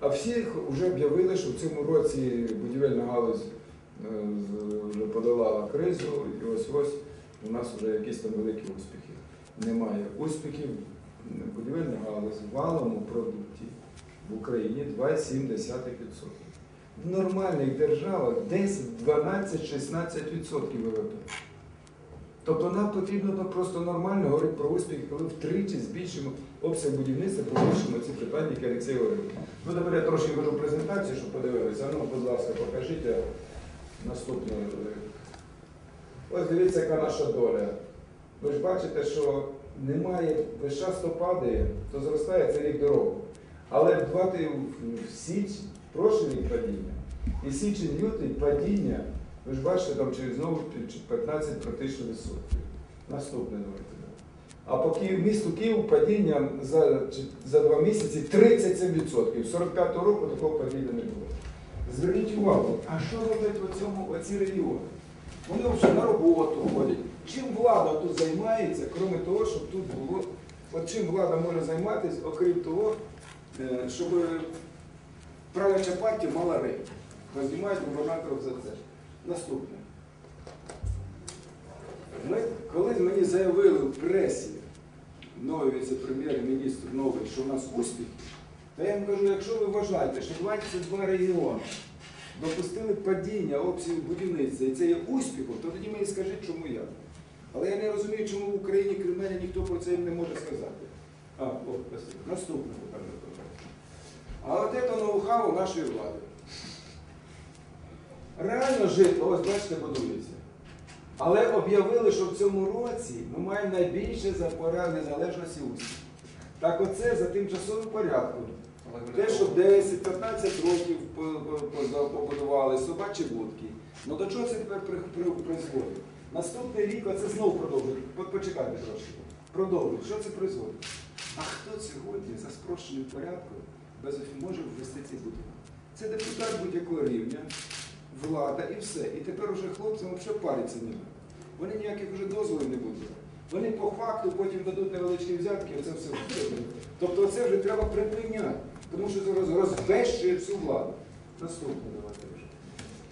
А всі вже об'явили, що в цьому році будівельна галузь е, вже подолала кризу, і ось ось у нас вже якісь там великі успіхи. Немає успіхів будівельна галузь в валовому продукті в Україні 2,7%. В нормальних державах десь 12-16% ВВП. Тобто нам потрібно просто нормально говорити про успіх, коли втричі збільшимо обсяг будівництва, побільшимо ці питання, які Олексій говорив. Ну, тепер я трошки кажу презентацію, щоб подивилися. Ну, будь ласка, покажіть наступну. Ось дивіться, яка наша доля. Ви ж бачите, що немає, весь час то падає, то зростає це рік дорогу. Але в січні, прошлий рік падіння, і січень лютий падіння, ви ж бачите, там через знову 15 практично відсотків. Наступне давайте. А по Київ, місту Києву падіння за, за два місяці 37%. 45-го року такого падіння не було. Зверніть увагу, а що роблять в цьому оці регіони? Вони вже на роботу ходять. Чим влада тут займається, крім того, щоб тут було. От чим влада може займатися, окрім того, е, щоб правляча партія мала рейтинг. Познімають губернаторів за це. Наступне. Ми, коли мені заявили в пресі, новий віце-прем'єр-міністр новий, що у нас успіх, то я їм кажу, якщо ви вважаєте, що 22 регіони допустили падіння обсягів будівництва, і це є успіхом, то тоді мені скажіть, чому я. Але я не розумію, чому в Україні, крім мене, ніхто про це не може сказати. А, о. Наступне питання. А от це ноу-хау нашої влади. Реально жити, ось бачите, будується. Але об'явили, що в цьому році ми маємо найбільше за поряд незалежності успіх. Так оце за тимчасовим порядком. Те, що 10-15 років по- по- по- побудували собачі будки. Ну до чого це тепер при- при- призводить? Наступний рік оце знову продовжує. Почекайте трошки. Продовжують. Що це призводить? А хто сьогодні за спрощеним порядком без може ввести ці будинки? Це депутат будь-якого рівня, влада і все. І тепер уже хлопцям взагалі париться не. Вони ніяких вже дозволів не будуть. Вони по факту потім дадуть невеличкі взятки, оце все. Тобто це вже треба припиняти, тому що це роз- розбещує всю владу. Наступне давайте вже.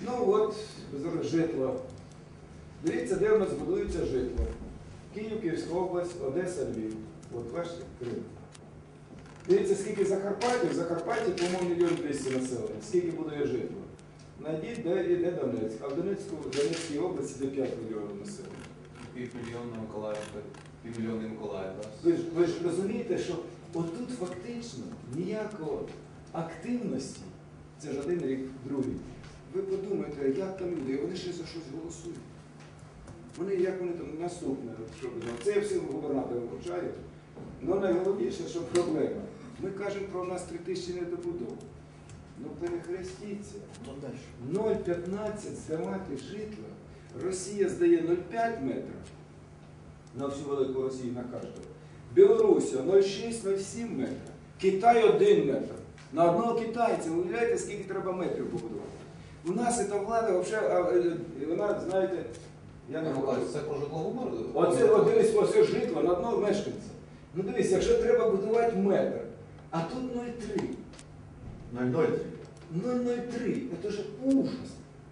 Ну от, зараз житло. Дивіться, де в нас будується житло. Київ, Київська область, Одеса, Львів. От бачите, Крим. Дивіться, скільки Закарпаття, в Закарпатті, по-моєму, мільйон 200 населення. Скільки будує житло. Найдіть, де йде Донецьк. А в Донецьку, в Донецькій області де 5 мільйонів населення. Півмільйона Миколаївка, півмільйона Миколаїв. Ви ж, ви ж розумієте, що отут фактично ніякої активності, це ж один рік, другий. Ви подумайте, як там люди, вони ще за щось голосують. Вони як вони там наступне, що це я всім губернаторам вручаю. Ну найголовніше, що проблема. Ми кажемо про нас три тисячі недобудов. Ну перехрестіться. 0,15 здавати житла. Росія здає 0,5 метрів на всю велику Росію на кожного. Білорусія 0,6-0,7 метра. Китай 1 метр. На одного китайця, ви уявляєте, скільки треба метрів побудувати. У нас ця влада взагалі, вона, знаєте, я не говорю. Це про житлову? Оце от дивись, оце житло на одного мешканця. Ну дивись, якщо треба будувати метр, а тут 0,3. 0,0. 003, це ж ужас.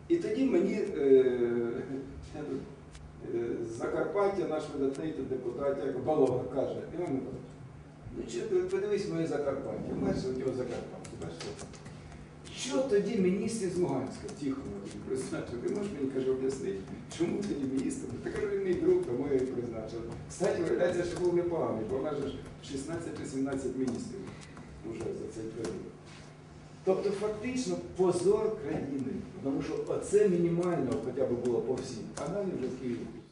І тоді мені е, е, з Закарпаття наш видатний депутат як Балога каже, Іван Миколаївич, ну чи подивись моє Закарпаття, бачиш от його Закарпаття, бачиш? Що тоді міністр з Луганська, Тихонов призначив? Ти можеш мені каже, об'яснити, чому тоді міністр? Та каже, він мій друг, тому я і призначив. Кстати, виявляється, що був непоганий, бо в нас ж 16 чи 17 міністрів вже за цей період. Тобто фактично позор країни, тому що оце мінімально хоча б було по всім, а далі вже в Києві.